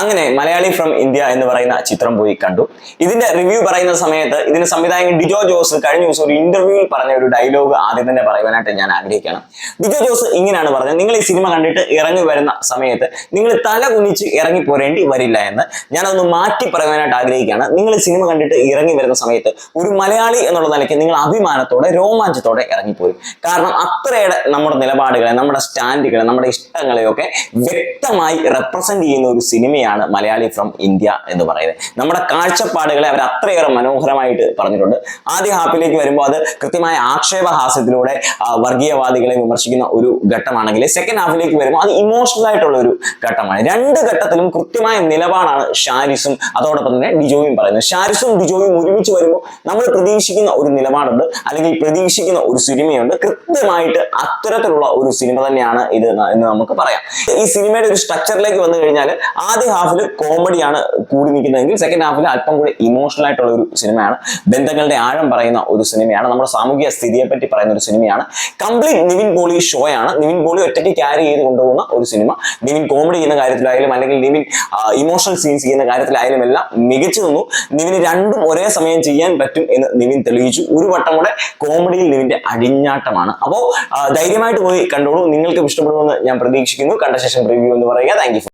അങ്ങനെ Malayali from India എന്ന് പറയുന്ന ചിത്രം പോയി കണ്ടു. ഇതിന്റെ റിവ്യൂ പറയുന്ന സമയത്ത് ഇതിന് സംവിധായകൻ ഡിജോ ജോസ് കഴിഞ്ഞ ദിവസം ഒരു ഇന്റർവ്യൂവിൽ പറഞ്ഞ ഒരു ഡയലോഗ് ആദ്യം തന്നെ പറയുവാനായിട്ട് ഞാൻ ആഗ്രഹിക്കണം ഡിജോ ജോസ് ഇങ്ങനെയാണ് പറഞ്ഞത്. നിങ്ങൾ ഈ സിനിമ കണ്ടിട്ട് ഇറങ്ങി വരുന്ന സമയത്ത് നിങ്ങൾ തല കുനിച്ച് ഇറങ്ങി പോരേണ്ടി വരില്ല എന്ന് ഞാനതൊന്ന് മാറ്റി പറയുവാനായിട്ട് ആഗ്രഹിക്കുകയാണ്. നിങ്ങൾ ഈ സിനിമ കണ്ടിട്ട് ഇറങ്ങി വരുന്ന സമയത്ത് ഒരു മലയാളി എന്നുള്ള നിലയ്ക്ക് നിങ്ങൾ അഭിമാനത്തോടെ രോമാഞ്ചത്തോടെ ഇറങ്ങിപ്പോരും കാരണം അത്രയേറെ നമ്മുടെ നിലപാടുകളെ നമ്മുടെ സ്റ്റാൻഡുകളെ നമ്മുടെ ഇഷ്ടങ്ങളെയൊക്കെ വ്യക്തമായി റെപ്രസെന്റ് ചെയ്യുന്ന ഒരു സിനിമയാണ് മലയാളി ഫ്രം ഇന്ത്യ എന്ന് പറയുന്നത്. നമ്മുടെ കാഴ്ചപ്പാടുകളെ അവർ അത്രയേറെ മനോഹരമായിട്ട് പറഞ്ഞിട്ടുണ്ട്. ആദ്യ ഹാപ്പിലേക്ക് വരുമ്പോൾ അത് കൃത്യമായ ആക്ഷേപഹാസ്യത്തിലൂടെ വർഗീയവാദികളെ വിമർശിക്കുന്ന ഒരു ഘട്ടമാണെങ്കിൽ സെക്കൻഡ് ഹാഫിലേക്ക് വരുമ്പോൾ അത് ഇമോഷണൽ ആയിട്ടുള്ള ഒരു ഘട്ടമാണ്. രണ്ട് ഘട്ടത്തിലും കൃത്യമായ നിലപാടാണ് ഷാരിസും അതോടൊപ്പം തന്നെ ഡിജോയും പറയുന്നത്. ഷാരിസും ഡിജോയും ഒരുമിച്ച് വരുമ്പോൾ നമ്മൾ പ്രതീക്ഷിക്കുന്ന ഒരു നിലപാടുണ്ട് അല്ലെങ്കിൽ പ്രതീക്ഷിക്കുന്ന ഒരു സിനിമയുണ്ട്. കൃത്യമായിട്ട് അത്തരത്തിലുള്ള ഒരു സിനിമ തന്നെയാണ് ഇത് എന്ന് നമുക്ക് പറയാം. ഈ സിനിമയുടെ ഒരു സ്ട്രക്ചറിലേക്ക് വന്നു കഴിഞ്ഞാൽ ആദ്യ ഹാഫിൽ കോമഡിയാണ് കൂടി നിൽക്കുന്നതെങ്കിൽ സെക്കൻഡ് ഹാഫിൽ അല്പം കൂടി ഇമോഷണൽ ആയിട്ടുള്ള ഒരു സിനിമയാണ് ബന്ധങ്ങളുടെ ആഴം പറയുന്ന ഒരു സിനിമയാണ് നമ്മുടെ സാമൂഹിക സ്ഥിതിയെ പറ്റി പറയുന്ന ഒരു സിനിമയാണ് കംപ്ലീറ്റ് നിവിൻ പോളി ഷോ ആണ്. നിവിൻ പോളി ഒറ്റയ്ക്ക് ക്യാരി ചെയ്ത് കൊണ്ടുപോകുന്ന ഒരു സിനിമ നിവിൻ കോമഡി ചെയ്യുന്ന കാര്യത്തിലായാലും അല്ലെങ്കിൽ നിവിൻ ഇമോഷണൽ സീൻസ് ചെയ്യുന്ന കാര്യത്തിലായാലും എല്ലാം മികച്ചു നിന്നു. നിവിന് രണ്ടും ഒരേ സമയം ചെയ്യാൻ പറ്റും എന്ന് നിവിൻ തെളിയിച്ചു. ഒരു വട്ടം കൂടെ കോമഡിയിൽ നിവിന്റെ അടിഞ്ഞാട്ടമാണ്. അപ്പോൾ ധൈര്യമായിട്ട് പോയി കണ്ടോളൂ. നിങ്ങൾക്കും ഇഷ്ടപ്പെടുമെന്ന് ഞാൻ പ്രതീക്ഷിക്കുന്നു. കണ്ട ശേഷം റിവ്യൂ എന്ന് പറയുക. താങ്ക്